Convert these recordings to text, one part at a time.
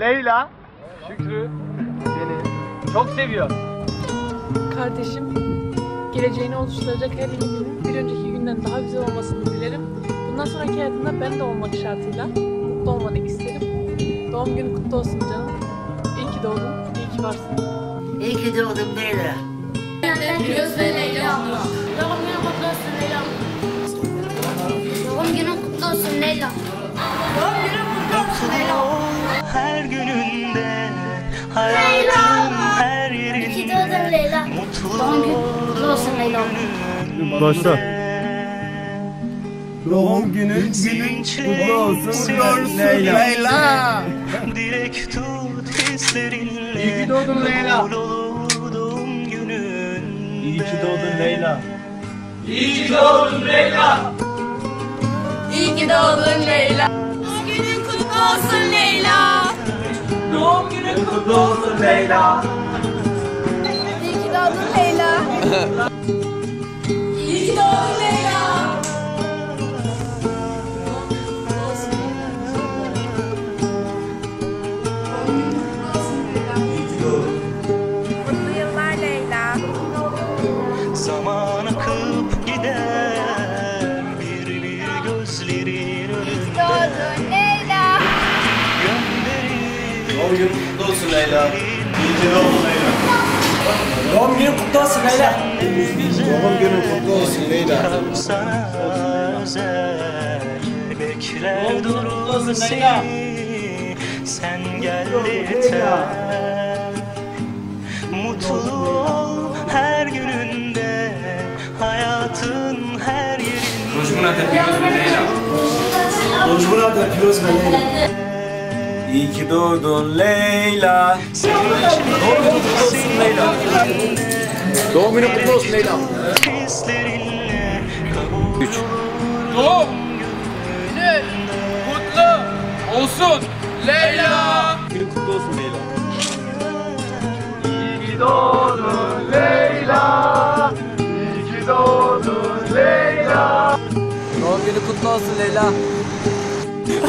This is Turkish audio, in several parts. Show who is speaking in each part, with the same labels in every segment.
Speaker 1: Leyla
Speaker 2: Şükrü
Speaker 1: seni
Speaker 2: çok seviyor.
Speaker 3: Kardeşim geleceğini oluşturacak her iyi günün bir önceki günden daha güzel olmasını dilerim. Bundan sonraki hayatında ben de olmak şartıyla mutlu olmanı isterim. Doğum günün kutlu olsun canım. İyi ki doğdun, iyi ki varsın.
Speaker 4: İyi ki doğdun Leyla.
Speaker 5: Göz ve Leyla. Doğum günün kutlu olsun Leyla. Doğum günün kutlu olsun Leyla. Doğum günün kutlu olsun Leyla.
Speaker 6: Gününde hayatın her yerinde
Speaker 5: Leyla.
Speaker 6: mutlu
Speaker 5: Doğum günün kutlu olsun Leyla.
Speaker 1: Başla. Doğum günün kutlu olsun Leyla.
Speaker 6: Dilek tut hislerinle
Speaker 2: İyi ki doğdun Leyla.
Speaker 6: Doğum günün
Speaker 1: İyi ki doğdun Leyla.
Speaker 2: İyi ki doğdun Leyla.
Speaker 3: İyi ki doğdun Leyla. Doğum günün kutlu olsun Leyla.
Speaker 2: Doğum günün kutlu olsun Leyla.
Speaker 5: İyi ki doğdun Leyla.
Speaker 3: İyi ki doğdun Leyla.
Speaker 5: Mutlu yıllar Leyla.
Speaker 6: Zaman akıp gider bir bir gözlerin önünde
Speaker 5: Doğdun Leyla.
Speaker 1: Doğum günün kutlu olsun Leyla. İyi ki doğdun Leyla. Doğum günün kutlu olsun Leyla. Doğum günün kutlu olsun Leyla.
Speaker 6: sana özel bekler durur
Speaker 2: Leyla.
Speaker 6: seni sen gel yeter mutlu ol her gününde hayatın her yerinde
Speaker 1: Rojbuna da piroz ve Leyla. İyi ki doğdun Leyla. Doğum günün kutlu olsun Leyla. Doğum günün kutlu olsun Leyla. Üç.
Speaker 2: Doğum günün kutlu olsun Leyla.
Speaker 1: Günün kutlu olsun Leyla.
Speaker 2: İyi ki doğdun Leyla. İyi ki doğdun Leyla.
Speaker 1: Doğum günü kutlu olsun Leyla.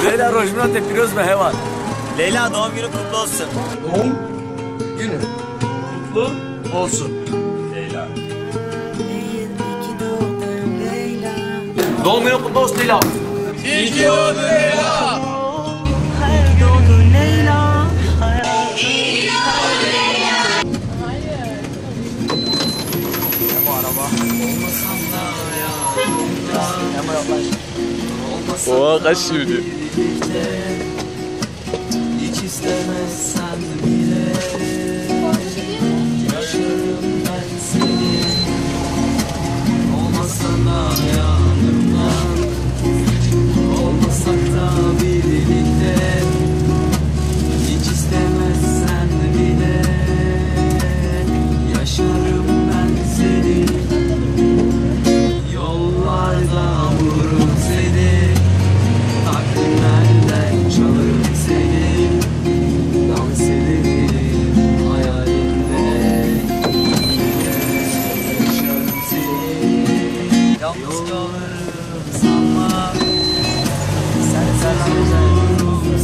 Speaker 1: Leyla Rojbuna da piroz ve hevan. Leyla doğum günü kutlu olsun. Doğum günü kutlu olsun. Leyla. Doğum günü kutlu olsun Leyla.
Speaker 2: İyi ki doğdun Leyla.
Speaker 6: her doğdun Leyla
Speaker 1: Oha kaç şimdi?
Speaker 7: Hiç istemezsen bile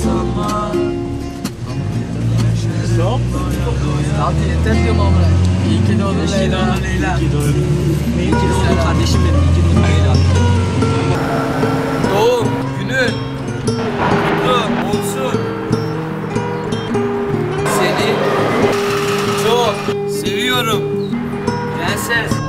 Speaker 7: Sanma Zaten yeter diyorum doğdun Leyla. İyi ki kardeşim benim. İyi ki Leyla.
Speaker 2: Doğum günün kutlu olsun.
Speaker 7: Seni
Speaker 2: Çok seviyorum.
Speaker 7: Prenses